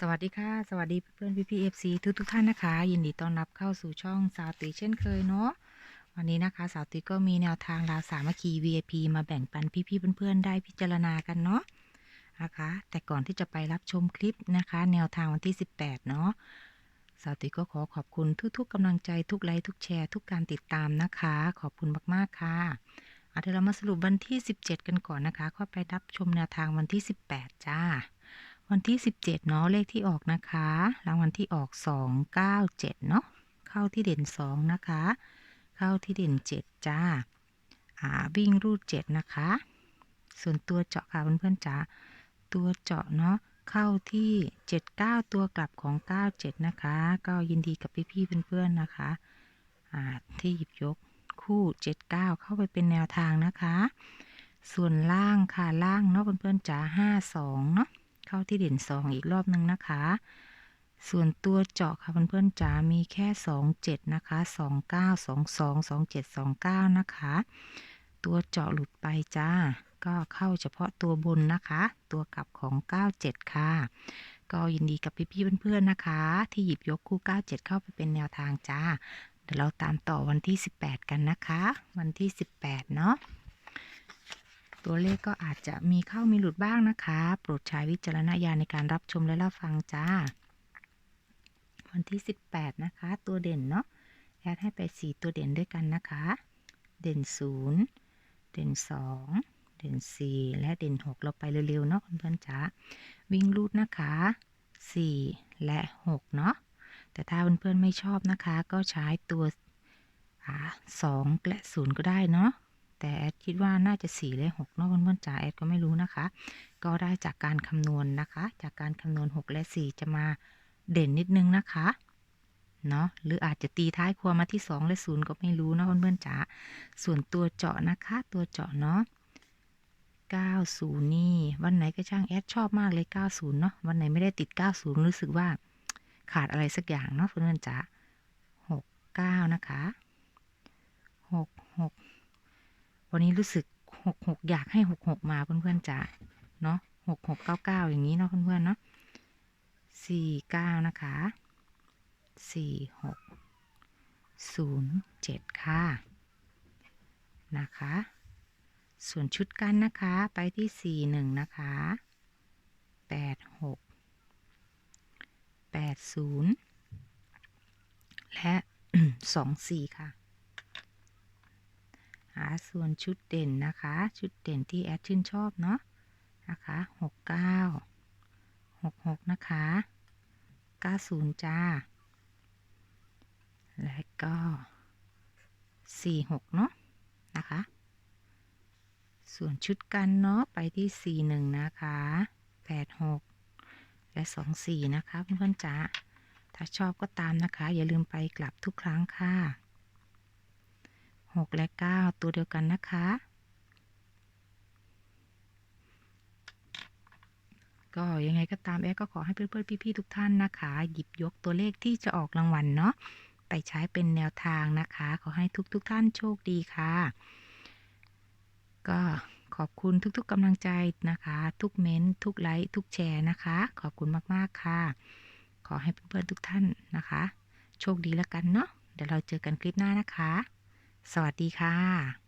สวัสดีค่ะ สวัสดีเพื่อนพี่พีเอฟซีทุกทุกๆท่านนะคะ ยินดีต้อนรับเข้าสู่ช่องสาวตุยเช่นเคยเนาะวันนี้นะคะ สาวตุยก็มีแนวทางราวสามัคคี VIP มาแบ่งปันพี่ๆเพื่อนๆได้พิจารณากันเนาะนะคะ แต่ก่อนที่จะไปรับชมคลิปนะคะ แนวทางวันที่ 18 เนาะสาวตุยก็ขอขอบคุณทุกๆกำลังใจทุกไลค์ทุกแชร์ทุกการติดตามนะคะ ขอบคุณมากๆค่ะเอาเดี๋ยวเรามาสรุปวันที่ 17 กันก่อนนะคะ ก็ไปรับชมแนวทางวันที่ 18 จ้า วันที่ 17 เนาะเลขที่ออกนะคะ รางวัลที่ออก 297 เนาะเข้าที่เด่น 2 นะคะ เข้าที่เด่น 7 จ้าอ่าวิ่งรูด 7 นะคะ ส่วนตัวเจาะค่ะเพื่อนๆจ๋าตัวเจาะเนาะเข้าที่ 79 ตัวกลับของ 97 นะคะ ก็ยินดีกับพี่ๆเพื่อนๆนะคะอ่าที่หยิบยกคู่ 79 เข้าไปเป็นแนวทางนะคะ ส่วนล่างค่ะล่างเนาะเพื่อนๆจ๋า52 เนาะ เข้าที่เด่นสองอีกรอบหนึ่งนะคะ ส่วนตัวเจาะค่ะเพื่อนๆจ๋ามีแค่สองเจ็ดนะคะสองเก้าสองสองสองเจ็ดสองเก้านะคะ ตัวเจาะหลุดไปจ้า ก็เข้าเฉพาะตัวบนนะคะ ตัวกลับของ 97 ค่ะ ก็ยินดีกับพี่ๆเพื่อนๆนะคะ ที่หยิบยกคู่ 97 เข้าไปเป็นแนวทางจ้าเดี๋ยวเราตามต่อวันที่ 18 กันนะคะ วันที่ 18 เนาะ ตัวเลขก็อาจจะมีเข้ามีหลุดบ้างนะคะ โปรดใช้วิจารณญาณในการรับชมและรับฟังจ้า วันที่ 18 นะคะ ตัวเด่นเนาะแอดให้ไป 4 ตัวเด่นด้วยกันนะคะ เด่น 0 เด่น 2 เด่น 4 และเด่น 6 เราไปเร็วๆเนาะเพื่อนๆจ้าวิ่งรูดนะคะ 4 และ 6 เนาะแต่ถ้าเพื่อนๆไม่ชอบนะคะ ก็ใช้ตัวอ่า2และ0ก็ได้เนาะ แต่แอดคิดว่าน่าจะ 4 และ6เนาะเพื่อนๆจ๋าแอดก็ไม่รู้นะคะ ก็ได้จากการคำนวณนะคะ จากการคำนวณ 6 และ 4 จะมาเด่นนิดนึงนะคะเนาะหรืออาจจะตีท้ายครัวมาที่ 2 และ 0 ก็ไม่รู้เนาะเพื่อนๆจ๋าส่วนตัวเจาะนะคะตัวเจาะเนาะ90 นี่ วันไหนก็ช่างแอดชอบมากเลย 90 เนาะวันไหนไม่ได้ติด 90 รู้สึกว่าขาดอะไรสักอย่างเนาะเพื่อนๆจ๋า69 นะคะ 6 6 วันนี้รู้สึกหกหกอยากให้หกหกมาเพื่อนๆจ๋าเนาะหกหกเก้าเก้าอย่างนี้เนาะเพื่อนๆเนาะสี่เก้านะคะสี่หกศูนย์เจ็ดค่ะ นะคะ ส่วนชุดกันนะคะ ไปที่สี่หนึ่งนะคะแปดหกแปดศูนย์และสองสี่ค่ะ ส่วนชุดเด่นนะคะ ชุดเด่นที่แอดชื่นชอบเนาะนะคะหกเก้าหกหกนะคะเก้าศูนย์จ้า และก็สี่หกเนาะนะคะ ส่วนชุดกันเนาะไปที่สี่หนึ่งนะคะแปดหกและสองสี่นะคะเพื่อนๆจ้าถ้าชอบก็ตามนะคะ อย่าลืมไปกลับทุกครั้งค่ะ หกและเก้าตัวเดียวกันนะคะ ก็ยังไงก็ตามแอดก็ขอให้เพื่อนๆพี่ๆทุกท่านนะคะ หยิบยกตัวเลขที่จะออกรางวัลเนาะไปใช้เป็นแนวทางนะคะ ขอให้ทุกๆทท่านโชคดีค่ะ ก็ขอบคุณทุกๆกำลังใจนะคะ ทุกเม้นทุกไลค์ทุกแชร์นะคะ ขอบคุณมากๆค่ะ ขอให้เพื่อนๆทุกท่านนะคะ โชคดีแล้วกันเนาะเดี๋ยวเราเจอกันคลิปหน้านะคะ สวัสดีค่ะ